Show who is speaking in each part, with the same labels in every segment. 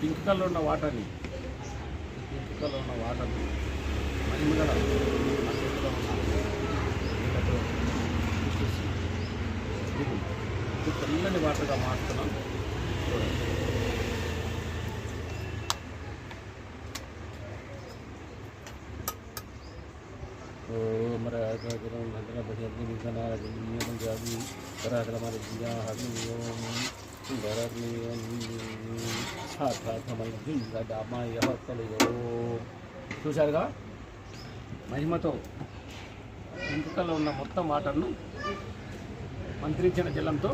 Speaker 1: Pink colour ఉన్న వాటర్ని pink colour ఉన్న వాటర్ని మహిమగల నా చేతిలో ఉన్న నీళ్ళతో తీసేసి ఇది తెల్లని వాటర్గా మారుతున్నాను చూడండి. మరి మంత్ర జియా చూశారుగా? మహిమతో ఇంటికల్లో ఉన్న మొత్తం వాటర్ను మంత్రించిన జలంతో.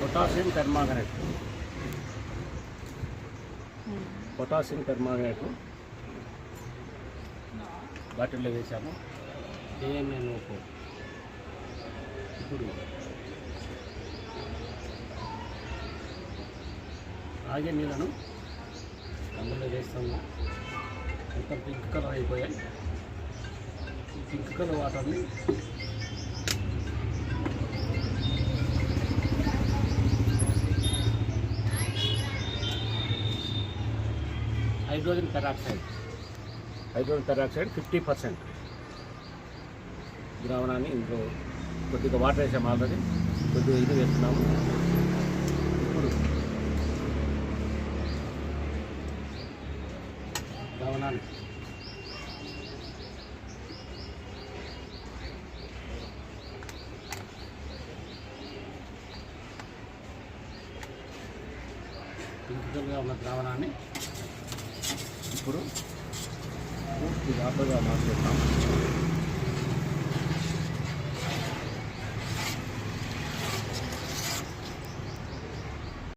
Speaker 1: పొటాషియం పెర్మాంగనేట్ పొటాషియం పెర్మాంగనేట్ బాటిల్లో వేసాము ఏఎంఎన్ ఓపో ఇప్పుడు ఆగే నీళ్ళను అందులో వేస్తాము. మొత్తం పింక్ కలర్ అయిపోయాయి. ఈ పింక్ కలర్ వాటర్ని hydrogen peroxide hydrogen peroxide fifty percent ద్రావణాన్ని ఇందులో కొద్దిగా వాటర్ వేసాము ఆల్రెడీ. కొద్దిగా ఇది వేస్తున్నాము. ఇప్పుడు ద్రావణాన్ని పింక్గా ఉన్న ద్రావణాన్ని ఇప్పుడు પૂરતી વાપરવા માટે કામ